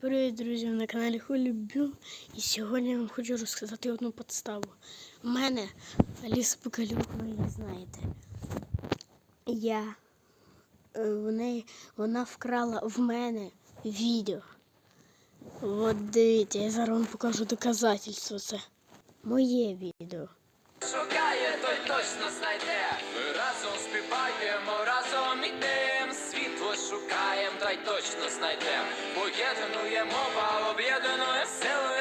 Привіт, друзі! На каналі Холюбю. І сьогодні я вам хочу розказати одну подставу. У мене Аліса Покалюк, ви її знаєте. Я е, в неї, вона вкрала в мене відео. От дивіться, я зараз вам покажу доказательство. Це моє відео. Шукає, той точно знайде. Ми разом співаємо, разом ідем. Світло шукаєм, та й точно знайдем. Поєднує мова, об'єднує сили.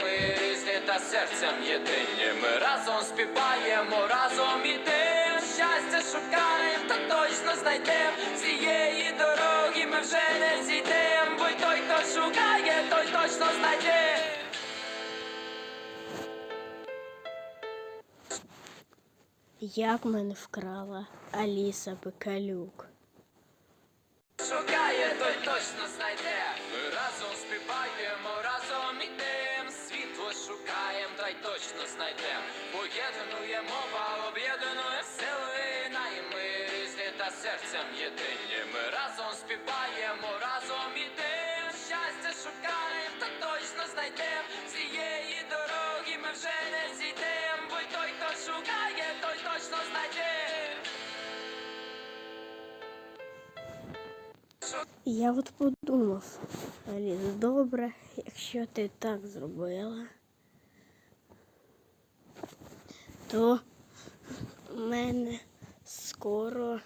Ми різні та серцем єдині. Ми разом співаємо, разом ідем. Щастя шукаєм, та точно знайдем. Як мене вкрала Аліса Пекалюк. Шукає, той точно знайде. Ми разом співаємо, разом ідем. Світло шукаєм, та й точно знайдем. Поєднує мова, об'єднує сили. найми різні та серцем єдині. Я от подумав, Аліс, добре, якщо ти так зробила, то в мене скоро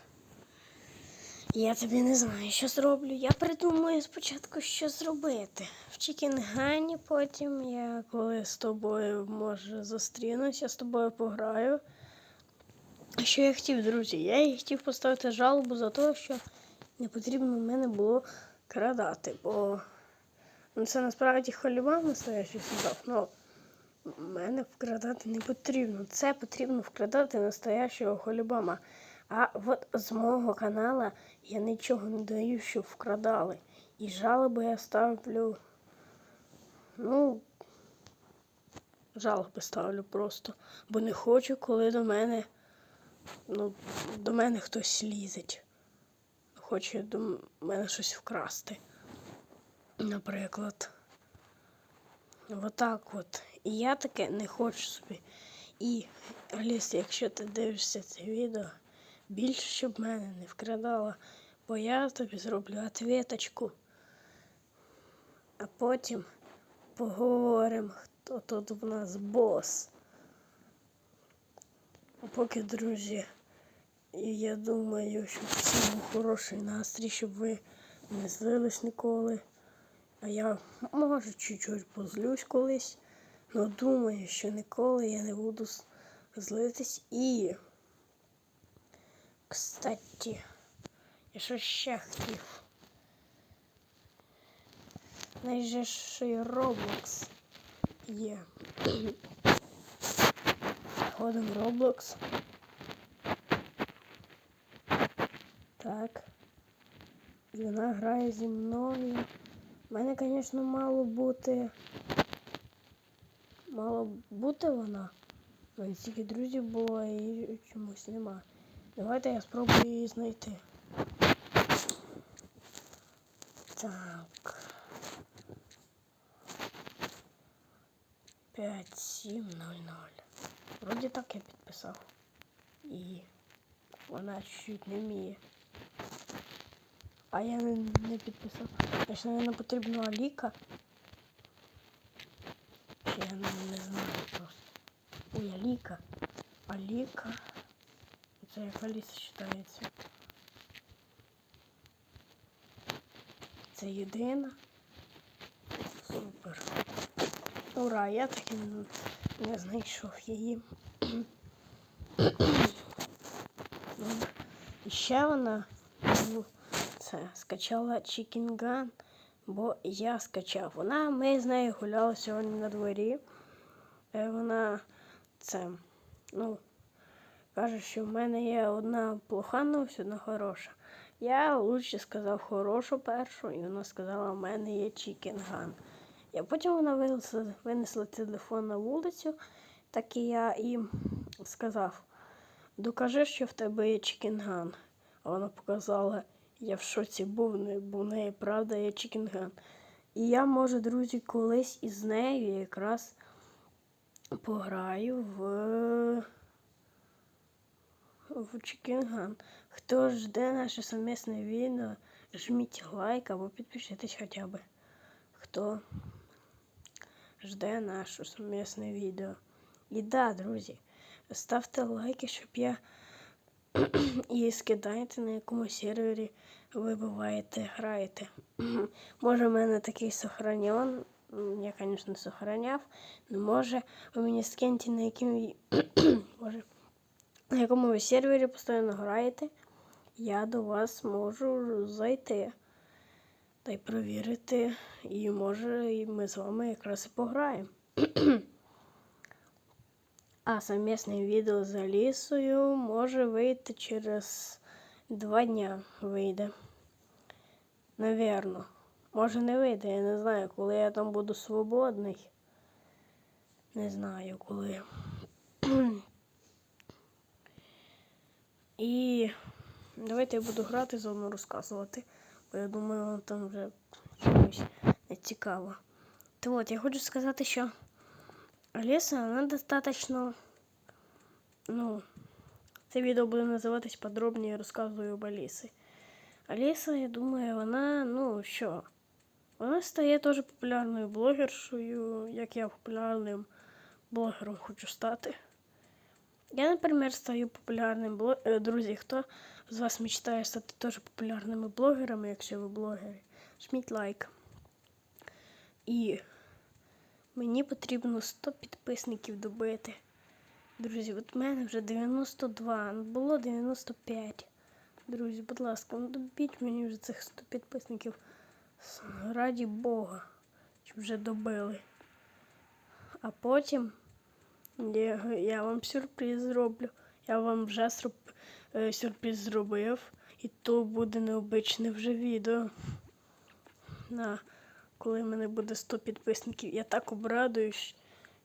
я тобі не знаю, що зроблю. Я придумаю спочатку, що зробити. В Чікінгані потім я коли з тобою може зустрінуся, з тобою пограю. Що я хотів, друзі? Я хотів поставити жалобу за те, що не потрібно в мене було крадати, бо ну, це насправді холіван настоящий сказав, але в мене вкрадати не потрібно. Це потрібно вкрадати настоящого холібама. А от з мого канала я нічого не даю, що вкрадали. І жалоби я ставлю. Ну, жалоби ставлю просто. Бо не хочу, коли до мене, ну, до мене хтось лізить хоче до мене щось вкрасти. Наприклад. Отак от. І я таке не хочу собі. І, Аліс, якщо ти дивишся це відео, більше щоб мене не вкрадала, бо я тобі зроблю ответочку. А потім поговоримо, хто тут в нас бос. Поки, друзі. І я думаю, щоб всім хороший настрій, щоб ви не злились ніколи. А я може чуть-чуть позлюсь колись, але думаю, що ніколи я не буду злитись. І, кстати, я що ще хотів. Найжеший Roblox є. Ходимо Roblox. Так. І вона грає зі мною. У мене, звісно, мало бути. Мало бути вона. Але стільки друзів було і чомусь нема. Давайте я спробую її знайти. Так. 5700. Вроді так я підписав. І вона чуть не вміє. А я не, підписав. Значить, мабуть, потрібна Аліка. Чи я не, знаю просто. Ой, Аліка. Аліка. Це як Аліса читається. Це єдина. Супер. Ура, я таки не знайшов її. Ну, І ще вона ну, це скачала Chicken бо я скачав. Вона, ми з нею гуляли сьогодні на дворі. Е, Вона це, ну, каже, що в мене є одна плоха новость, одна хороша. Я лучше сказав хорошу першу, і вона сказала, в мене є Gun. Я потім вона винесла, винесла телефон на вулицю, так і я їм сказав. Докажи, що в тебе є чікінган. Вона показала, я в шоці був, бо в неї правда є чікінган. І я, може, друзі, колись із нею якраз пограю в, в Чікінган. Хто жде наше совмісне відео, жміть лайк або підпишитесь хоча б. Хто жде наше совмісне відео. І да, друзі, ставте лайки, щоб я і скидайте на якому сервері ви буваєте, граєте. Може, в мене такий сохранен. Я, звісно, сохраняв. але може, ви мені скиньте, на яким може, на якому ви сервері постійно граєте. Я до вас можу зайти та й провірити. І може, ми з вами якраз і пограємо. А совмісне відео з Алісою може вийти через два дня вийде. Навірно. Може не вийде, я не знаю, коли я там буду свободний. Не знаю коли. І давайте я буду грати, заодно розказувати. Бо я думаю, вам там вже не цікаво. То от, я хочу сказати, що Алиса, она достаточно, ну, це відео буде називатись подробніше розказую об Алісі. Аліса, я думаю, вона, ну що, вона стає теж популярною блогершою, як я популярним блогером хочу стати. Я, наприклад, стаю популярним блогером. Друзі, хто з вас мечтає стати теж популярними блогерами, якщо ви блогери, жміть лайк. І Мені потрібно 100 підписників добити. Друзі, от в мене вже 92, ну, було 95. Друзі, будь ласка, ну добіть мені вже цих 100 підписників. Раді Бога, щоб вже добили. А потім я, я вам сюрприз зроблю. Я вам вже е, сюрприз зробив. І то буде необичне вже відео. На коли в мене буде 100 підписників, я так обрадуюсь,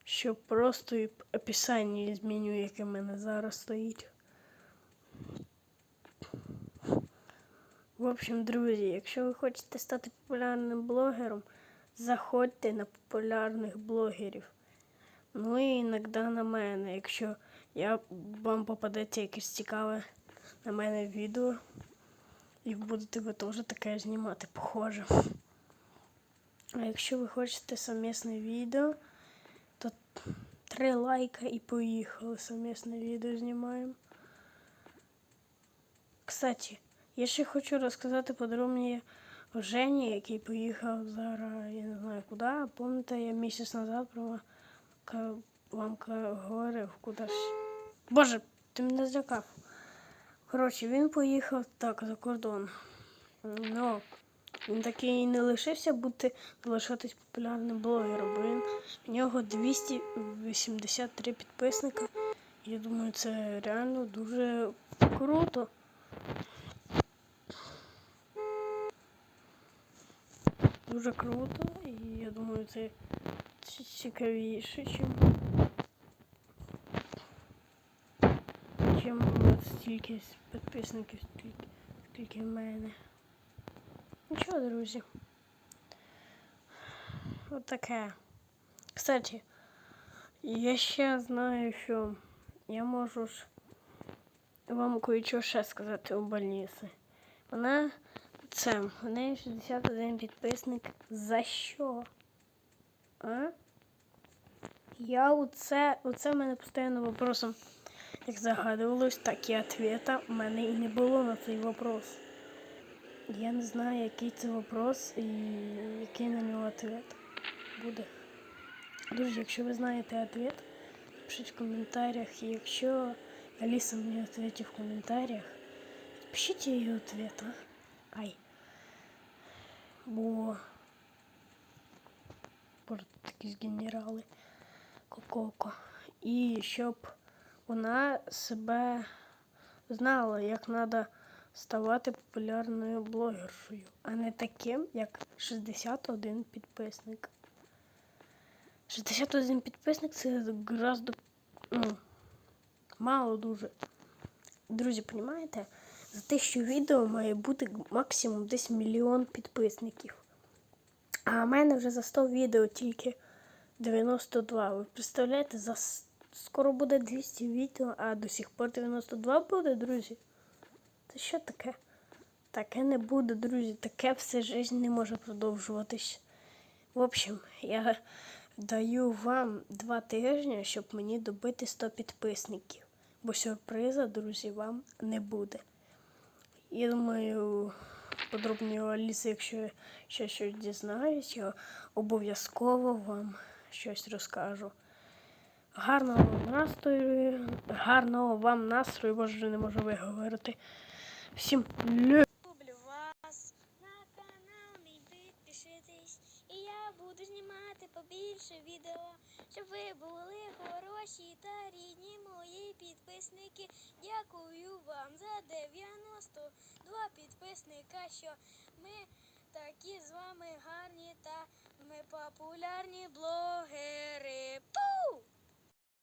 що просто і описання зміню, яке в мене зараз стоїть. В общем, друзі, якщо ви хочете стати популярним блогером, заходьте на популярних блогерів. Ну і іноді на мене, якщо я, вам попадеться якесь цікаве на мене відео, і будете ви теж таке знімати, похоже. А якщо ви хочете совмісне відео, то три лайка і поїхали. Совмісне відео знімаємо. Кстати, я ще хочу розказати подробніше о Жені, який поїхав зараз, я не знаю куди. Пам'ятаєте, я місяць назад про вам говорив куди ж. Боже, ти мене злякав. Коротше, він поїхав так за кордон. Ну, він такий не лишився бути залишатись популярним блогером, бо він у нього 283 підписника. Я думаю, це реально дуже круто. Дуже круто, і я думаю, це цікавіше, чим, чим стільки підписників, скільки в мене. Нічого, друзі. От таке. Кстати, я ще знаю, що я можу ж вам кое-що ще сказати об Алісі. Вона це, в неї 61 підписник. За що? А? Я оце, оце в мене постійно вопросом, як загадувалось, так і ответа в мене і не було на цей вопрос. Я не знаю, який це вопрос і який на нього ответ буде. Друзі, якщо ви знаєте ответ, пишіть в коментарях. І якщо Аліса мені відповідає в коментарях, пишіть її ответ, а? Ай. Бо якісь генерали Кококо. І щоб вона себе знала, як треба ставати популярною блогершою, а не таким, як 61 підписник. 61 підписник це гораздо ну, мало дуже. Друзі, розумієте? За те, що відео має бути максимум десь мільйон підписників. А в мене вже за 100 відео тільки 92. Ви представляєте, за скоро буде 200 відео, а до сих пор 92 буде, друзі. Це що таке? Таке не буде, друзі. Таке все життя не може продовжуватись. В общем, я даю вам два тижні, щоб мені добити 100 підписників. Бо сюрприза, друзі, вам не буде. Я думаю, подробні Аліси, якщо я ще щось дізнаюсь, я обов'язково вам щось розкажу. Гарного вам настрою, гарного вам настрою, боже, не можу виговорити. Всім. Люблю вас на канал мій підпишитесь. І я буду знімати побільше відео, щоб ви були хороші та рідні мої підписники. Дякую вам за 92 підписника, що ми такі з вами гарні та ми популярні блогери.